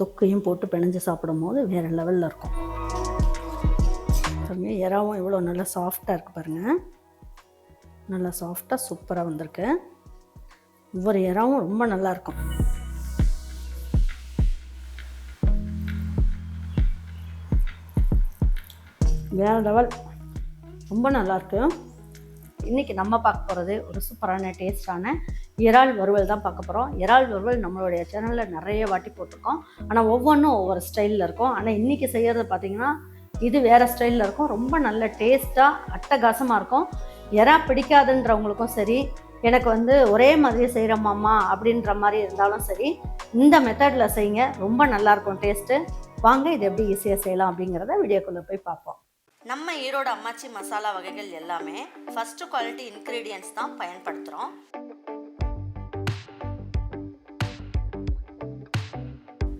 தொக்கையும் போட்டு பிணைஞ்சு சாப்பிடும் போது வேறு லெவலில் இருக்கும். இறாவும் எவ்வளோ நல்லா சாஃப்டாக இருக்குது பாருங்கள் நல்லா சாஃப்டாக சூப்பராக வந்திருக்கு. ஒவ்வொரு இறாவும் ரொம்ப நல்லா இருக்கும். வேறு லெவல் ரொம்ப நல்லாயிருக்கு இன்றைக்கி நம்ம பார்க்க போகிறது ஒரு சூப்பரான டேஸ்டான இறால் வறுவல் தான் பார்க்க போகிறோம் இறால் வறுவல் நம்மளுடைய சேனலில் நிறைய வாட்டி போட்டிருக்கோம். ஆனால் ஒவ்வொன்றும் ஒவ்வொரு ஸ்டைலில் இருக்கும். ஆனால் இன்றைக்கி செய்கிறது பார்த்திங்கன்னா இது வேறு ஸ்டைலில் இருக்கும். ரொம்ப நல்ல டேஸ்ட்டாக அட்டகாசமாக இருக்கும். இறா பிடிக்காதுன்றவங்களுக்கும் சரி எனக்கு வந்து ஒரே மாதிரி செய்கிறோமாம்மா அப்படின்ற மாதிரி இருந்தாலும் சரி இந்த மெத்தடில் செய்யுங்க. ரொம்ப நல்லாயிருக்கும் டேஸ்ட்டு வாங்க இது எப்படி ஈஸியாக செய்யலாம் அப்படிங்கிறத வீடியோக்குள்ளே போய் பார்ப்போம். நம்ம ஈரோடு அம்மாச்சி மசாலா வகைகள் எல்லாமே ஃபஸ்ட்டு குவாலிட்டி இன்க்ரீடியன்ஸ் தான் பயன்படுத்துகிறோம்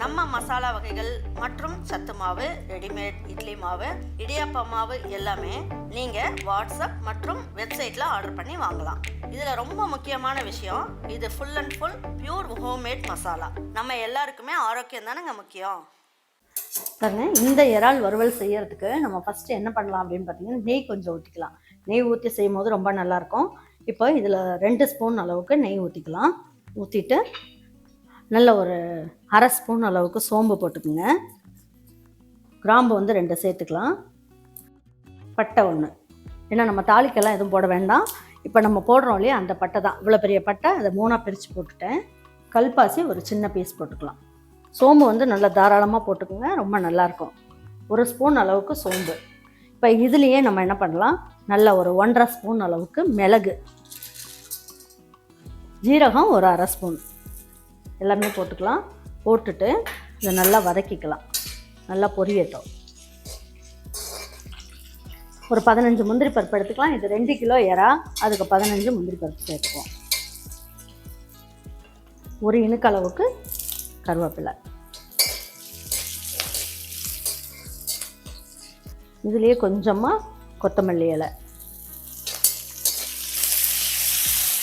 நம்ம மசாலா வகைகள் மற்றும் சத்து மாவு ரெடிமேட் இட்லி மாவு இடியாப்ப மாவு எல்லாமே நீங்கள் வாட்ஸ்அப் மற்றும் வெப்சைட்டில் ஆர்டர் பண்ணி வாங்கலாம். இதில் ரொம்ப முக்கியமான விஷயம் இது full and full pure homemade masala நம்ம எல்லாருக்குமே ஆரோக்கியம் தானேங்க முக்கியம்? பாருங்க இந்த இறால் வறுவல் செய்யறதுக்கு நம்ம ஃபஸ்ட்டு என்ன பண்ணலாம் அப்படின்னு பார்த்தீங்கன்னா நெய் கொஞ்சம் ஊற்றிக்கலாம் நெய் ஊற்றி செய்யும் போது ரொம்ப நல்லாயிருக்கும் இப்போ இதில் ரெண்டு ஸ்பூன் அளவுக்கு நெய் ஊற்றிக்கலாம் ஊற்றிட்டு நல்ல ஒரு அரை ஸ்பூன் அளவுக்கு சோம்பு போட்டுக்குங்க. கிராம்பு வந்து ரெண்டு சேர்த்துக்கலாம். பட்டை ஒன்று ஏன்னா நம்ம தாளிக்கெல்லாம் எதுவும் போட வேண்டாம். இப்போ நம்ம போடுறோம் இல்லையா அந்த பட்டை தான். இவ்வளோ பெரிய பட்டை அதை மூணாக பிரித்து போட்டுட்டேன். கல்பாசி ஒரு சின்ன பீஸ் போட்டுக்கலாம். சோம்பு வந்து நல்லா தாராளமாக போட்டுக்கோங்க ரொம்ப நல்லாயிருக்கும் ஒரு ஸ்பூன் அளவுக்கு சோம்பு. இப்போ இதுலேயே நம்ம என்ன பண்ணலாம்? நல்ல ஒரு ஒன்றரை ஸ்பூன் அளவுக்கு மிளகு. ஜீரகம் ஒரு அரை ஸ்பூன். எல்லாமே போட்டுக்கலாம். போட்டுட்டு இதை நல்லா வதக்கிக்கலாம். நல்லா பொரியட்டும். ஒரு பதினஞ்சு முந்திரி பருப்பு எடுத்துக்கலாம். இது ரெண்டு கிலோ எறா அதுக்கு பதினஞ்சு முந்திரி பருப்பு சேர்த்துக்குவோம். ஒரு இனுக்கு அளவுக்கு கருவேப்பிலை. இதுலேயே கொஞ்சமாக கொத்தமல்லி இலை.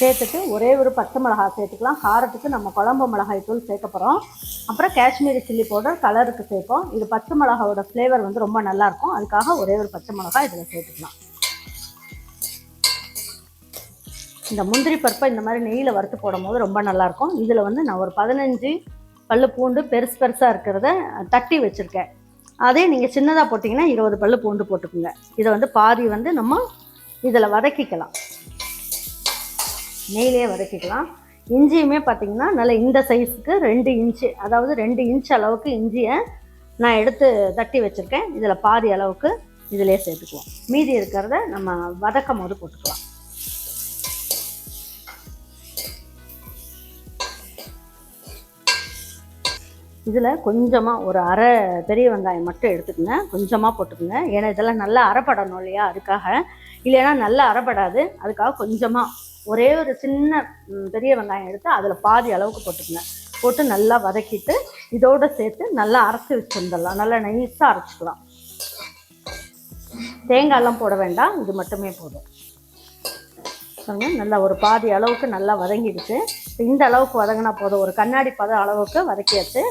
சேர்த்துட்டு ஒரே ஒரு பச்சை மிளகா சேர்த்துக்கலாம். காரத்துக்கு நம்ம குழம்பு மிளகாய் தூள் சேர்க்க போகிறோம் அப்புறம் காஷ்மீரி சில்லி பவுடர் கலருக்கு சேர்ப்போம். இது பச்சை மிளகாவோட ஃப்ளேவர் வந்து ரொம்ப நல்லாயிருக்கும் அதுக்காக ஒரே ஒரு பச்சை மிளகாய் இதில் சேர்த்துக்கலாம். இந்த முந்திரி பருப்பை இந்த மாதிரி நெய்யில் வறுத்து போடும் போது ரொம்ப நல்லாயிருக்கும் இதில் வந்து நான் ஒரு பதினஞ்சு பல்லு பூண்டு பெருசு பெருசாக இருக்கிறத தட்டி வச்சுருக்கேன். அதே நீங்கள் சின்னதாக போட்டிங்கன்னா இருபது பல்லு பூண்டு போட்டுக்கோங்க. இதை வந்து பாதி வந்து நம்ம இதில் வதக்கிக்கலாம். நெய்லேயே வதக்கிக்கலாம். இஞ்சியுமே பார்த்தீங்கன்னா நல்லா இந்த சைஸுக்கு ரெண்டு இன்ச்சு அதாவது ரெண்டு இன்ச் அளவுக்கு இஞ்சியை நான் எடுத்து தட்டி வச்சுருக்கேன். இதில் பாதி அளவுக்கு இதிலே சேர்த்துக்குவோம். மீதி இருக்கிறத நம்ம வதக்கும் போது போட்டுக்கலாம். இதில் கொஞ்சமாக ஒரு அரை பெரிய வெங்காயம் மட்டும் எடுத்துக்கோங்க. கொஞ்சமாக போட்டுக்கோங்க. ஏன்னா இதெல்லாம் நல்லா அரைப்படணும் இல்லையா? அதுக்காக. இல்லைன்னா நல்லா அரைப்படாது. அதுக்காக கொஞ்சமாக ஒரே ஒரு சின்ன பெரிய வெங்காயம் எடுத்து அதில் பாதி அளவுக்கு போட்டுக்கோங்க. போட்டு நல்லா வதக்கிட்டு இதோடு சேர்த்து நல்லா அரைச்சி வச்சுருந்துடலாம். நல்லா நைஸாக அரைச்சிக்கலாம். தேங்காயெல்லாம் போட வேண்டாம். இது மட்டுமே போதும். சொல்லுங்கள் நல்லா ஒரு பாதி அளவுக்கு நல்லா வதங்கிடுச்சு. இந்த அளவுக்கு வதங்கினா போதும். ஒரு கண்ணாடி பதம் அளவுக்கு வதக்கியாச்சு.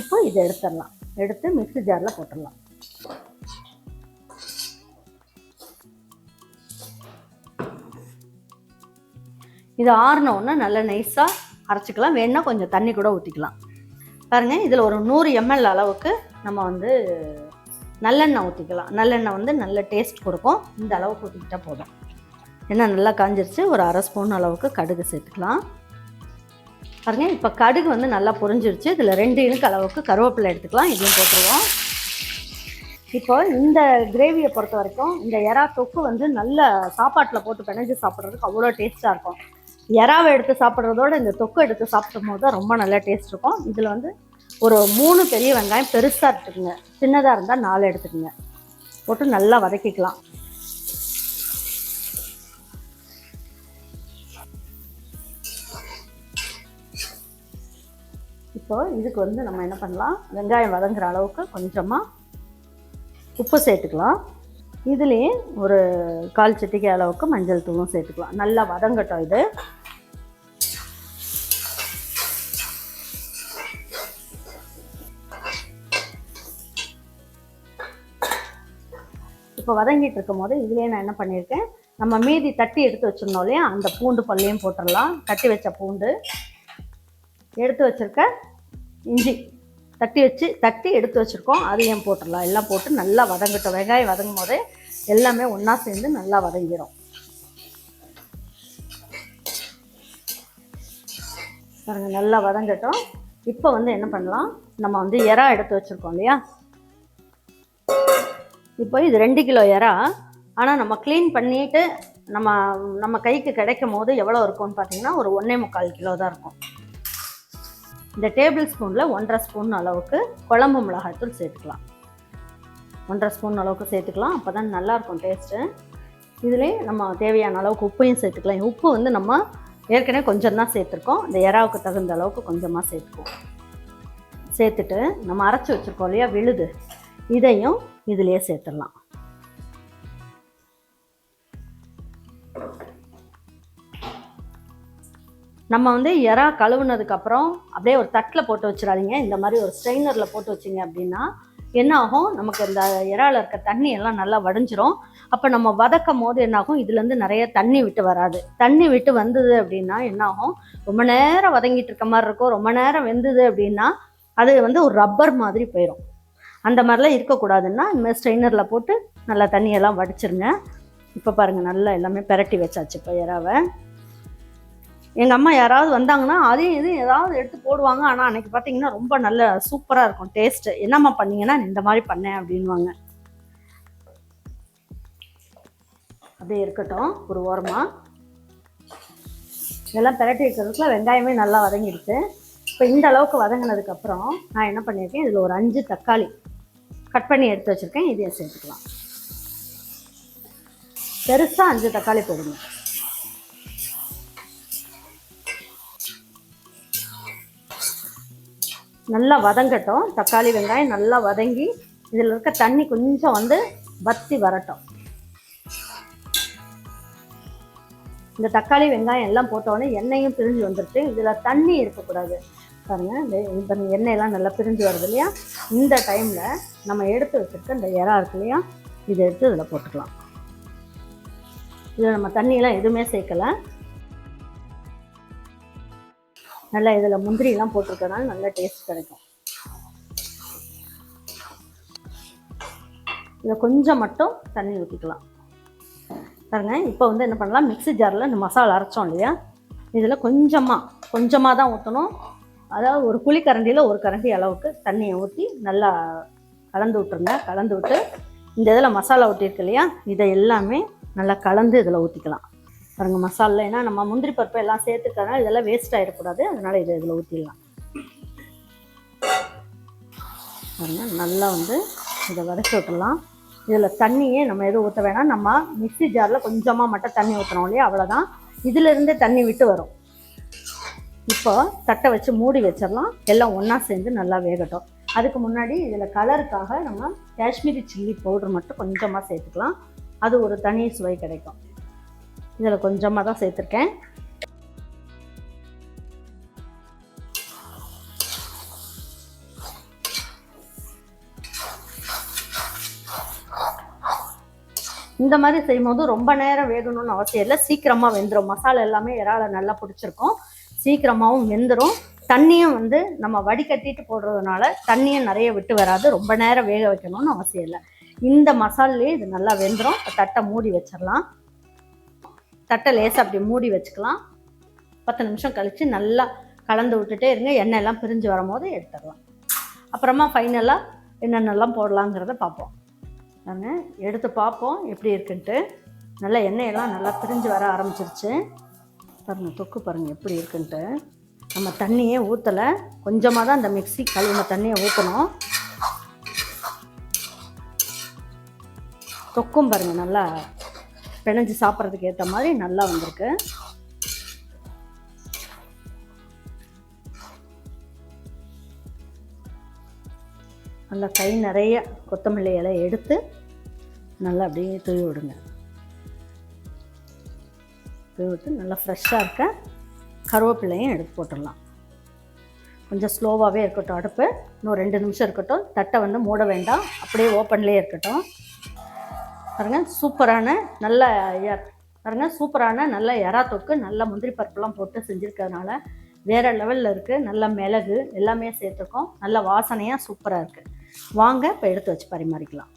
இப்போ இதை எடுத்துடலாம். எடுத்து மிக்சி ஜாரில் போட்டுடலாம். இது ஆறினோடனே நல்லா நைஸாக அரைச்சிக்கலாம். வேணுன்னா கொஞ்சம் தண்ணி கூட ஊற்றிக்கலாம் பாருங்கள் இதில் ஒரு நூறு எம்எல் அளவுக்கு நம்ம வந்து நல்லெண்ணெய் ஊற்றிக்கலாம் நல்லெண்ணெய் வந்து நல்ல டேஸ்ட் கொடுக்கும். இந்த அளவுக்கு ஊற்றிக்கிட்டால் போதும். எண்ணெய் நல்லா காஞ்சிருச்சு. ஒரு அரை ஸ்பூன் அளவுக்கு கடுகு சேர்த்துக்கலாம். பாருங்க இப்போ கடுகு வந்து நல்லா பொரிஞ்சிருச்சு. இதில் ரெண்டு இனுக்கு அளவுக்கு கருவேப்பிலை எடுத்துக்கலாம். இதையும் போட்டுருவோம். இப்போ இந்த கிரேவியை பொறுத்த வரைக்கும் இந்த எறா தொக்கு வந்து நல்ல சாப்பாட்டில் போட்டு பிணைஞ்சு சாப்பிட்றதுக்கு அவ்வளோ டேஸ்ட்டாக இருக்கும். இறாவை எடுத்து சாப்பிட்றதோட இந்த தொக்கு எடுத்து சாப்பிடும் போது தான் ரொம்ப நல்லா டேஸ்ட் இருக்கும். இதில் வந்து ஒரு மூணு பெரிய வெங்காயம் பெருசாக எடுத்துக்கோங்க. சின்னதாக இருந்தால் நாலு எடுத்துக்கோங்க. போட்டு நல்லா வதக்கிக்கலாம். இப்போ இதுக்கு வந்து நம்ம என்ன பண்ணலாம்? வெங்காயம் வதங்குற அளவுக்கு கொஞ்சமாக உப்பு சேர்த்துக்கலாம். இதுலேயே ஒரு கால் சட்டிக்கை அளவுக்கு மஞ்சள் தூளும் சேர்த்துக்கலாம். நல்லா வதங்கட்டும் இது. இப்போ வதங்கிட்டு இருக்கும் போது இதுலேயே நான் என்ன பண்ணியிருக்கேன்? நம்ம மீதி தட்டி எடுத்து வச்சிருந்தோம் இல்லையா? அந்த பூண்டு பல்லையும் போட்டுடலாம். தட்டி வச்ச பூண்டு. எடுத்து வச்சிருக்க இஞ்சி. தட்டி வச்சு தட்டி எடுத்து வச்சுருக்கோம். அதையும் போட்டுடலாம். எல்லாம் போட்டு நல்லா வதங்கட்டும். வெங்காயம் வதங்கும் போதே எல்லாமே ஒன்றா சேர்ந்து நல்லா வதங்கிடும் பாருங்கள் நல்லா வதங்கட்டும். இப்போ வந்து என்ன பண்ணலாம்? நம்ம வந்து எறா எடுத்து வச்சுருக்கோம் இல்லையா? இப்போ இது ரெண்டு கிலோ எறா. ஆனால் நம்ம க்ளீன் பண்ணிட்டு நம்ம நம்ம கைக்கு கிடைக்கும் போது எவ்வளோ இருக்கும்னு பார்த்தீங்கன்னா ஒரு ஒன்றே முக்கால் கிலோ தான் இருக்கும். இந்த டேபிள் ஸ்பூனில் ஒன்றரை ஸ்பூன் அளவுக்கு குழம்பு மிளகாய்த்தூள் சேர்த்துக்கலாம். ஒன்றரை ஸ்பூன் அளவுக்கு சேர்த்துக்கலாம். அப்போ தான் நல்லாயிருக்கும் டேஸ்ட்டு இதிலே நம்ம தேவையான அளவுக்கு உப்பையும் சேர்த்துக்கலாம். உப்பு வந்து நம்ம ஏற்கனவே கொஞ்சம் தான் சேர்த்துருக்கோம். இந்த எறாவுக்கு தகுந்த அளவுக்கு கொஞ்சமாக சேர்த்துக்குவோம். சேர்த்துட்டு நம்ம அரைச்சி வச்சுருக்கோம் இல்லையா விழுது. இதையும் இதிலே சேர்த்துடலாம். நம்ம வந்து எறா கழுவுனதுக்கப்புறம் அப்படியே ஒரு தட்டில் போட்டு வச்சிடாதீங்க. இந்த மாதிரி ஒரு ஸ்ட்ரெயினரில் போட்டு வச்சிங்க அப்படின்னா என்ன ஆகும்? நமக்கு இந்த இறால இருக்க தண்ணி எல்லாம் நல்லா வடைஞ்சிரும். அப்போ நம்ம வதக்கும் போது என்னாகும் இதுலேருந்து நிறைய தண்ணி விட்டு வராது. தண்ணி விட்டு வந்தது அப்படின்னா என்ன ஆகும்? ரொம்ப நேரம் வதங்கிட்டு இருக்க மாதிரி இருக்கும். ரொம்ப நேரம் வெந்தது அப்படின்னா அது வந்து ஒரு ரப்பர் மாதிரி போயிடும் அந்த மாதிரிலாம் இருக்கக்கூடாதுன்னா இந்த மாதிரி ஸ்ட்ரெயினரில் போட்டு நல்லா தண்ணியெல்லாம் வடிச்சிருங்க. இப்போ பாருங்கள் நல்லா எல்லாமே பெரட்டி வச்சாச்சு இப்போ இறாவை எங்கள் அம்மா யாராவது வந்தாங்கன்னா அதையும் இதையும் ஏதாவது எடுத்து போடுவாங்க. ஆனால் அன்னைக்கு பார்த்தீங்கன்னா ரொம்ப நல்ல சூப்பராக இருக்கும் டேஸ்ட்டு. என்னம்மா பண்ணீங்கன்னா இந்த மாதிரி பண்ணேன் அப்படின்வாங்க அப்படியே இருக்கட்டும் ஒரு ஓரமாக இதெல்லாம் பிரட்டி வைக்கிறதுக்குள்ள வெங்காயமே நல்லா வதங்கிடுச்சு. இப்போ இந்த அளவுக்கு வதங்கினதுக்கப்புறம் நான் என்ன பண்ணியிருக்கேன் இதில் ஒரு அஞ்சு தக்காளி கட் பண்ணி எடுத்து வச்சுருக்கேன் இதையும் சேர்த்துக்கலாம். பெருசாக அஞ்சு தக்காளி போடுங்க நல்லா வதங்கட்டும். தக்காளி வெங்காயம் நல்லா வதங்கி இதில் இருக்க தண்ணி கொஞ்சம் வந்து வத்தி வரட்டும். இந்த தக்காளி வெங்காயம் எல்லாம் போட்டோடனே எண்ணெயும் பிரிஞ்சு வந்துருச்சு. இதில் தண்ணி இருக்கக்கூடாது. பாருங்கள் இந்த இந்த எண்ணெயெல்லாம் நல்லா பிரிஞ்சு வருது இல்லையா? இந்த டைமில் நம்ம எடுத்து வச்சுருக்க இந்த இறா இருக்கு இல்லையா? இதை எடுத்து இதில் போட்டுக்கலாம். இதில் நம்ம தண்ணியெல்லாம் எதுவுமே சேர்க்கலை. நல்லா இதில் முந்திரிலாம் போட்டிருக்கனால நல்ல டேஸ்ட் கிடைக்கும். இதில் கொஞ்சம் மட்டும் தண்ணி ஊற்றிக்கலாம் பாருங்க இப்போ வந்து என்ன பண்ணலாம்? மிக்ஸி ஜாரில் இந்த மசாலா அரைச்சோம் இல்லையா? இதில் கொஞ்சமாக கொஞ்சமாக தான் ஊற்றணும் அதாவது ஒரு குழி கரண்டியில் ஒரு கரண்டி அளவுக்கு தண்ணியை ஊற்றி நல்லா கலந்து விட்டுருங்க. கலந்து விட்டு இந்த இதில் மசாலா ஊற்றிருக்கு இல்லையா? இதை எல்லாமே நல்லா கலந்து இதில் ஊற்றிக்கலாம் பாருங்கள் மசாலா. ஏன்னா நம்ம முந்திரி பருப்பு எல்லாம் சேர்த்துக்கிறதுனால இதெல்லாம் வேஸ்ட் ஆகிடக்கூடாது அதனால் இதை இதில் ஊற்றிடலாம் பாருங்கள் நல்லா வந்து இதை வதக்கி விட்டுடலாம். இதில் தண்ணியே நம்ம எதுவும் ஊற்ற வேணாம். நம்ம மிக்ஸி ஜாரில் கொஞ்சமாக மட்டும் தண்ணி ஊற்றுறோம் இல்லையா? அவ்வளோதான் இதிலிருந்தே தண்ணி விட்டு வரும். இப்போ தட்டை வச்சு மூடி வச்சிடலாம். எல்லாம் ஒன்றா சேர்ந்து நல்லா வேகட்டும். அதுக்கு முன்னாடி இதில் கலருக்காக நம்ம காஷ்மீரி சில்லி பவுடர் மட்டும் கொஞ்சமாக சேர்த்துக்கலாம். அது ஒரு தனி சுவை கிடைக்கும். இதில் கொஞ்சமாக தான் சேர்த்துருக்கேன். இந்த மாதிரி செய்யும்போது ரொம்ப நேரம் வேகணும்னு அவசியம் இல்லை. சீக்கிரமாக வெந்துடும் மசாலா எல்லாமே இறால நல்லா பிடிச்சிருக்கும். சீக்கிரமாகவும் வெந்துடும் தண்ணியும் வந்து நம்ம வடிகட்டிட்டு போடுறதுனால தண்ணியும் நிறைய விட்டு வராது. ரொம்ப நேரம் வேக வைக்கணும்னு அவசியம் இல்லை. இந்த மசாலே இது நல்லா வெந்துடும் தட்டை மூடி வச்சிடலாம். தட்டை லேசாக அப்படி மூடி வச்சுக்கலாம். பத்து நிமிஷம் கழித்து நல்லா கலந்து விட்டுட்டே இருங்க. எண்ணெய் எல்லாம் பிரிஞ்சு வரும்போது எடுத்துடலாம். அப்புறமா ஃபைனலாக என்னென்னலாம் போடலாங்கிறத பார்ப்போம். நாங்கள் எடுத்து பார்ப்போம் எப்படி இருக்குன்ட்டு. நல்லா எண்ணெயெல்லாம் நல்லா பிரிஞ்சு வர ஆரம்பிச்சிருச்சு. பாருங்கள் தொக்கு பாருங்கள் எப்படி இருக்குன்ட்டு. நம்ம தண்ணியே ஊற்றலை கொஞ்சமாக தான் அந்த மிக்சி கழுவின தண்ணியை ஊற்றணும் தொக்கும் பாருங்கள் நல்லா பிணைஞ்சு சாப்பிட்றதுக்கு ஏற்ற மாதிரி நல்லா வந்திருக்கு. நல்லா கை நிறைய கொத்தமல்லி இலை எடுத்து நல்லா அப்படியே தூவி விடுங்க. தூவி நல்லா ஃப்ரெஷ்ஷாக இருக்க கருவேப்பிலையும் எடுத்து போட்டுடலாம். கொஞ்சம் ஸ்லோவாகவே இருக்கட்டும் அடுப்பு. இன்னும் ரெண்டு நிமிஷம் இருக்கட்டும். தட்டை வந்து மூட வேண்டாம். அப்படியே ஓப்பன்லேயே இருக்கட்டும். பாருங்க சூப்பரான நல்ல எ- பாருங்க சூப்பரான நல்ல எறா தொக்கு நல்ல முந்திரி பருப்புலாம் போட்டு செஞ்சுருக்கறதுனால வேறு லெவலில் இருக்குது நல்ல மிளகு எல்லாமே சேர்த்துருக்கோம். நல்ல வாசனையாக சூப்பராக இருக்குது வாங்க இப்போ எடுத்து வச்சு பரிமாறிக்கலாம்.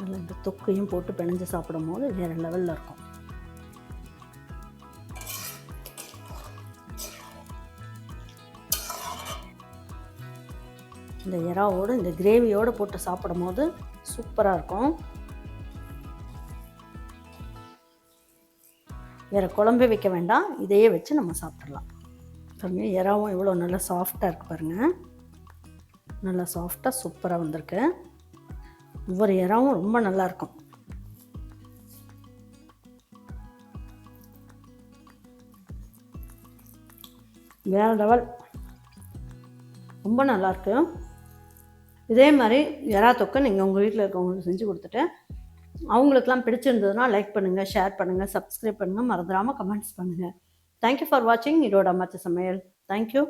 நல்லா இந்த தொக்கையும் போட்டு பிணைஞ்சு சாப்பிடும் போது வேறு லெவலில் இருக்கும். இந்த இறாவோடு இந்த கிரேவியோடு போட்டு சாப்பிடும் போது சூப்பராக இருக்கும். வேறு குழம்பு வைக்க வேண்டாம் இதையே வச்சு நம்ம சாப்பிட்றலாம் பாருங்க இறாவும் எவ்வளோ நல்லா சாஃப்டாக இருக்குது பாருங்கள் நல்லா சாஃப்டாக சூப்பராக வந்திருக்கு. ஒவ்வொரு இறாவும் ரொம்ப நல்லாயிருக்கும் வேறு வேற லெவல் ரொம்ப நல்லாயிருக்கு இதே மாதிரி எறா தொக்கை நீங்கள் உங்கள் வீட்டில் இருக்கவங்களுக்கு செஞ்சு கொடுத்துட்டு அவங்களுக்குலாம் பிடிச்சிருந்ததுன்னா லைக் பண்ணுங்கள் ஷேர் பண்ணுங்கள் சப்ஸ்கிரைப் பண்ணுங்கள் மறந்துடாமல் கமெண்ட்ஸ் பண்ணுங்கள் தேங்க்யூ ஃபார் வாட்சிங் இதோட அம்மாச்சி சமையல். தேங்க்யூ